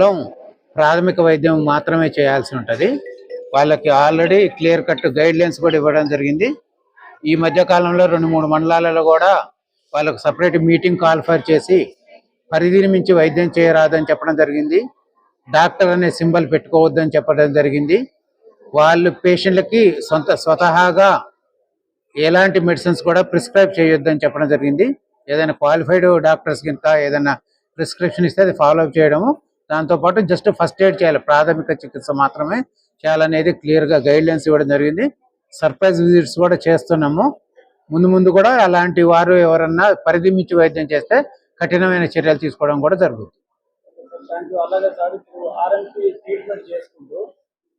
కేవలం ప్రాథమిక వైద్యం మాత్రమే చేయాల్సి ఉంటుంది. వాళ్ళకి already clear cut guidelines కూడా ఇవ్వడం జరిగింది. ఈ మధ్య కాలంలో రెండు మూడు మండలాలలో కూడా వాళ్ళకు సపరేట్ మీటింగ్ కాల్ఫర్ చేసి పరిధిని మించి వైద్యం చేయరాదని చెప్పడం జరిగింది. డాక్టర్ అనే సింబల్ పెట్టుకోవద్దని చెప్పడం జరిగింది. వాళ్ళు పేషెంట్లకి సొంత స్వతహాగా ఎలాంటి మెడిసిన్స్ కూడా ప్రిస్క్రైబ్ చేయొద్దని చెప్పడం జరిగింది. ఏదైనా క్వాలిఫైడ్ డాక్టర్స్ కనుక ఏదైనా ప్రిస్క్రిప్షన్ ఇస్తే అది ఫాలో అప్ చేయడము. దాంతోపాటు జస్ట్ ఫస్ట్ ఎయిడ్ చేయాలి. ప్రాథమిక చికిత్స మాత్రమే చేయాలనేది క్లియర్గా గైడ్ లైన్స్ ఇవ్వడం జరిగింది. సర్ప్రైజ్ విజిట్స్ కూడా చేస్తున్నాము. ముందు ముందు కూడా అలాంటి వారు ఎవరన్నా పరిధి మించి వైద్యం చేస్తే కఠినమైన చర్యలు తీసుకోవడం కూడా జరుగుతుంది. దాంట్లో అలాగే సార్ ఇప్పుడు ఆర్ఎంపీ ట్రీట్మెంట్ చేసుకుంటూ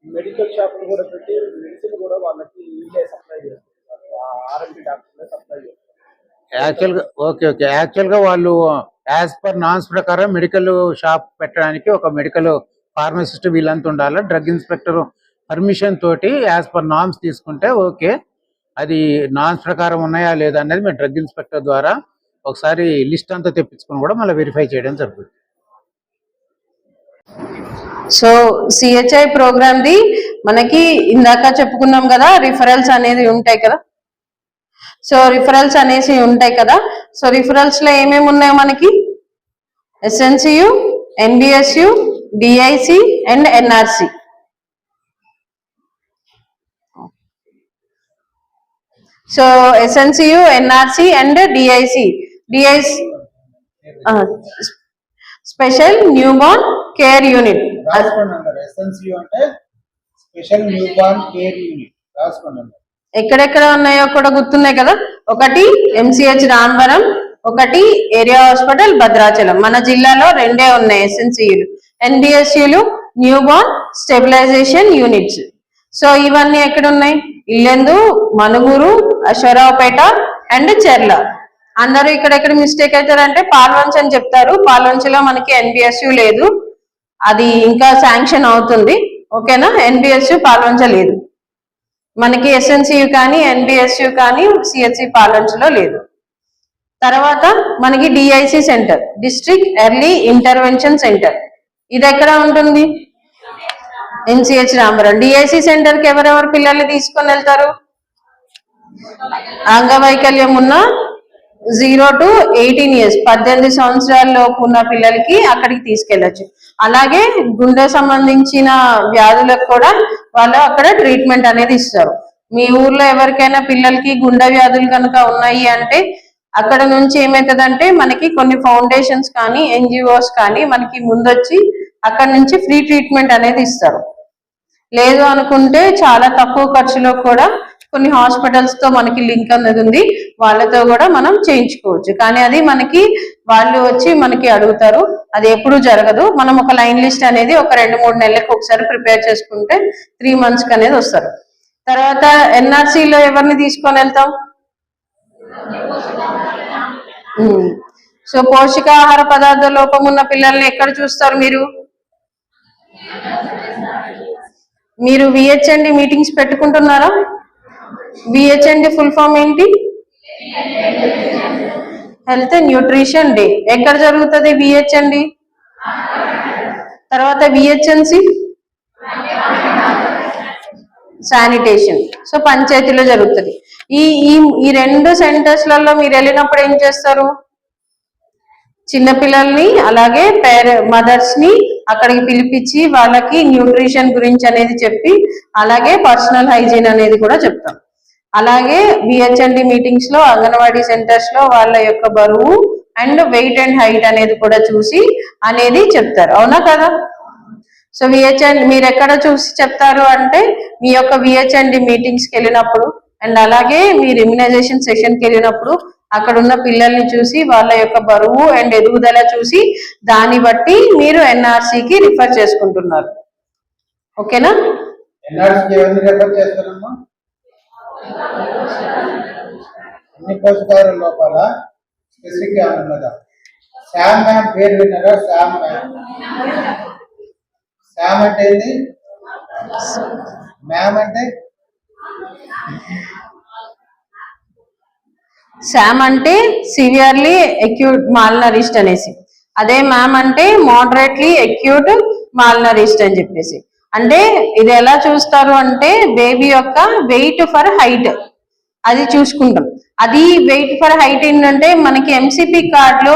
మెడికల్ షాపులు కూడా పెట్టి మెడిసిన్ కూడా వాళ్ళకి వీళ్ళే సప్లై చేస్తారు ఆర్ఎంపీ డాక్టర్లే సప్లై చేస్తారు యాక్చువల్గా ఓకే ఓకే యాక్చువల్గా వాళ్ళు యాజ్ పర్ నాన్స్ ప్రకారం మెడికల్ షాప్ పెట్టడానికి ఒక మెడికల్ ఫార్మసిస్ట్ వీళ్ళంతా ఉండాలి. డ్రగ్ ఇన్స్పెక్టర్ పర్మిషన్ తోటి యాజ్ పర్ నామ్స్ తీసుకుంటే ఓకే. అది నామ్స్ ప్రకారం ఉన్నాయా లేదా అనేది మేము డ్రగ్ ఇన్స్పెక్టర్ ద్వారా ఒకసారి లిస్ట్ అంతా తెప్పించుకొని కూడా మళ్ళీ వెరిఫై చేయడం జరుగుతుంది. సో సిహెచ్ఐ ప్రోగ్రామ్ ది మనకి ఇందాక చెప్పుకున్నాం కదా రిఫరల్స్ అనేది ఉంటాయి కదా. సో రిఫరల్స్ అనేసి ఉంటాయి కదా. సో రిఫరల్స్లో ఏమేమి ఉన్నాయి మనకి? SNCU NBSU DIC and NRC so SNCU NRC and DIC DIC special newborn care unit ఎక్కడెక్కడ ఉన్నాయో కూడా గుర్తున్నాయి కదా? ఒకటి ఎంసీహెచ్ రామవరం ఒకటి ఏరియా హాస్పిటల్ భద్రాచలం. మన జిల్లాలో రెండే ఉన్నాయి ఎస్ఎన్సీలు ఎన్బిఎస్యులు newborn stabilisation units. So ఇవన్నీ ఎక్కడ ఉన్నాయి ఇల్లెందు మనుగురు అశ్వరావుపేట అండ్ చెర్ల. అందరూ ఇక్కడెక్కడ మిస్టేక్ అవుతారంటే పాల్వంచ్ అని చెప్తారు. పాల్వంచ్లో మనకి ఎన్బిఎస్యు లేదు. అది ఇంకా శాంక్షన్ అవుతుంది. ఓకేనా? ఎన్బిఎస్యు పాల్వంచ లేదు మనకి ఎస్ఎన్సియు కానీ ఎన్బిఎస్యు కానీ సిహెచ్సి పాలెంట్స్ లేదు. తర్వాత మనకి DIC centre district early intervention centre ఇది ఎక్కడ ఉంటుంది? ఎన్సిహెచ్ రామరావు. డిఐసి సెంటర్కి ఎవరెవరు పిల్లల్ని తీసుకొని వెళ్తారు? అంగవైకల్యం ఉన్న జీరో టు ఎయిటీన్ ఇయర్స్ పద్దెనిమిది సంవత్సరాలలోపు ఉన్న పిల్లలకి అక్కడికి తీసుకెళ్ళచ్చు. అలాగే గుండె సంబంధించిన వ్యాధులకు కూడా వాళ్ళు అక్కడ ట్రీట్మెంట్ అనేది ఇస్తారు. మీ ఊర్లో ఎవరికైనా పిల్లలకి గుండె వ్యాధులు కనుక ఉన్నాయి అంటే అక్కడ నుంచి ఏమవుతుందంటే మనకి కొన్ని ఫౌండేషన్స్ కానీ ఎన్జిఓస్ కానీ మనకి ముందొచ్చి అక్కడ నుంచి ఫ్రీ ట్రీట్మెంట్ అనేది ఇస్తారు. లేదు అనుకుంటే చాలా తక్కువ ఖర్చులో కూడా కొన్ని హాస్పిటల్స్తో మనకి లింక్ అనేది ఉంది. వాళ్ళతో కూడా మనం చేయించుకోవచ్చు. కానీ అది మనకి వాళ్ళు వచ్చి మనకి అడుగుతారు. అది ఎప్పుడు జరగదు. మనం ఒక లైన్ లిస్ట్ అనేది ఒక రెండు మూడు నెలలకు ఒకసారి ప్రిపేర్ చేసుకుంటే త్రీ మంత్స్కి అనేది వస్తారు. తర్వాత ఎన్ఆర్సీలో ఎవరిని తీసుకొని వెళ్తాం? సో పోషకాహార పదార్థ లోపం ఉన్న పిల్లల్ని ఎక్కడ చూస్తారు మీరు? మీరు విహెచ్ఎండి మీటింగ్స్ పెట్టుకుంటున్నారా? విహెచ్ఎండి ఫుల్ ఫామ్ ఏంటి? హెల్త్ న్యూట్రిషన్ డే ఎక్కడ జరుగుతుంది విహెచ్ఎండి తర్వాత విహెచ్ఎన్సి శానిటేషన్ సో పంచాయతీలో జరుగుతుంది. ఈ ఈ ఈ రెండు సెంటర్స్లలో మీరు వెళ్ళినప్పుడు ఏం చేస్తారు? చిన్నపిల్లల్ని అలాగే పేరె మదర్స్ని అక్కడికి పిలిపించి వాళ్ళకి న్యూట్రిషన్ గురించి అనేది చెప్పి అలాగే పర్సనల్ హైజీన్ అనేది కూడా చెప్తాం. అలాగే బిహెచ్ఎండి మీటింగ్స్లో అంగన్వాడీ సెంటర్స్లో వాళ్ళ యొక్క బరువు అండ్ వెయిట్ అండ్ హైట్ అనేది కూడా చూసి అనేది చెప్తారు. అవునా కదా? సో విహెచ్ఎండి మీరు ఎక్కడ చూసి చెప్తారు అంటే మీ యొక్క విహెచ్ఎండి మీటింగ్స్కి వెళ్ళినప్పుడు అండ్ అలాగే మీరు ఇమ్యునైజేషన్ సెషన్కి వెళ్ళినప్పుడు అక్కడ ఉన్న పిల్లల్ని చూసి వాళ్ళ యొక్క బరువు అండ్ ఎదుగుదల చూసి దాన్ని బట్టి మీరు ఎన్ఆర్సీకి కి రిఫర్ చేసుకుంటున్నారు. ఓకేనా? ఎన్ఆర్సీ ఎవరిని రెఫర్ చేస్తారమ్మా అన్ని పోషకాహార లోపాల? స్పెసిఫిక్గా ఉన్నదా శామ్ మ్యామ్ పేరు విన్నారా? Sam ma'am. శామ్ అంటే ఏంది? మ్యామ్ అంటే? శామ్ అంటే సివియర్లీ అక్యూట్ మాల్నరిస్ట్ అనేసి. అదే మ్యామ్ అంటే మోడరేట్లీ అక్యూట్ మాల్నరిస్ట్ అని చెప్పేసి. అంటే ఇది ఎలా చూస్తారు అంటే బేబీ యొక్క వెయిట్ ఫర్ హైట్ అది చూసుకుంటాం. అది వెయిట్ ఫర్ హైట్ ఏంటంటే మనకి ఎంసీపీ కార్డ్లో